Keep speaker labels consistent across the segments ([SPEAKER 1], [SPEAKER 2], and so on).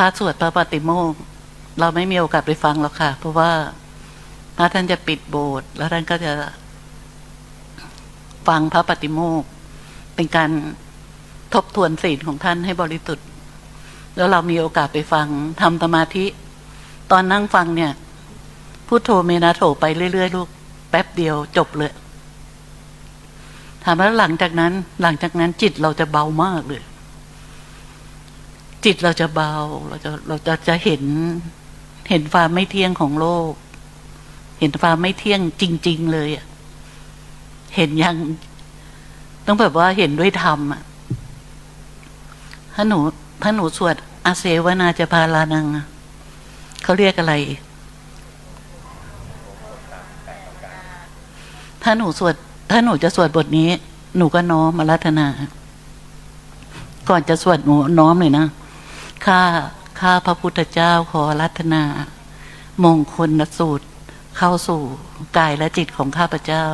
[SPEAKER 1] ระสวดพระปฏิโมกเราไม่มีโอกาสไปฟังหรอกค่ะ เพราะว่าพระท่านจะปิดโบสถ์แล้วท่านก็จะฟังพระปฏิโมกเป็นการทบทวนศีลของท่านให้บริสุทธิ์แล้วเรามีโอกาสไปฟังทำสมาธิ ตอนนั่งฟังเนี่ยพูดโทเมนาโถไปเรื่อยๆลูกแป๊บเดียวจบเลยถามว่าหลังจากนั้น หลังจากนั้นจิตเราจะเบามากเลย จิตเราจะเบา เราจะเราจะจะเห็น เห็นความไม่เที่ยงของโลก เห็นความไม่เที่ยงจริง ๆ เลยอะเห็นยัง ต้องแบบว่าเห็นด้วยธรรมอะถ้าหนู ถ้าหนูสวดอาเซวนาจะพาลานังเขาเรียกอะไร ถ้าหนูสวด ถ้าหนูจะสวดบทนี้ หนูก็น้อมมารัตนา ก่อนจะสวดหนูน้อมเลยนะ ข้าข้าพระพุทธเจ้าขอรัตนามงคลสูตรเข้าสู่กายและจิตของข้าพเจ้า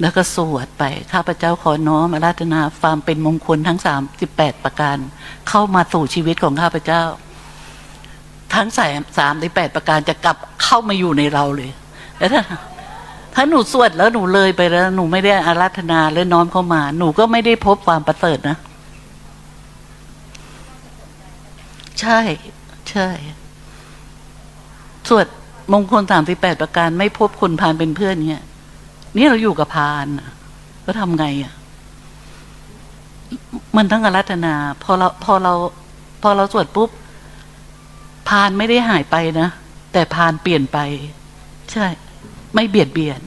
[SPEAKER 1] แล้วก็สวดไปข้าพเจ้าขอน้อมอาราธนาความเป็นมงคลทั้งสามสิบแปดประการ เข้ามาสู่ชีวิตของข้าพเจ้า ทั้งสามสามสิบแปดประการจะกลับเข้ามาอยู่ในเราเลยแล้วถ้าถ้าหนูสวดแล้วหนูเลยไปแล้ว หนูไม่ได้อาราธนาและน้อมเข้ามา หนูก็ไม่ได้พบความประเสริฐนะ ใช่ ใช่ สวดมงคลสามสิบแปดประการ ไม่พบคนพานเป็นเพื่อนเนี่ยนี่เราอยู่กับพานน่ะแล้วทำไงอะ มันต้องอารัธนา พอเราพอเรา พอเราสวดปุ๊บ พานไม่ได้หายไปนะ แต่พานเปลี่ยนไป ใช่ ไม่เบียดเบียน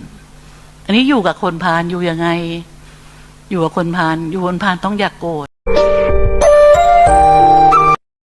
[SPEAKER 1] อันนี้อยู่กับคนพานอยู่ยังไง อยู่กับคนพาน อยู่คนพานต้องอยากโกรธ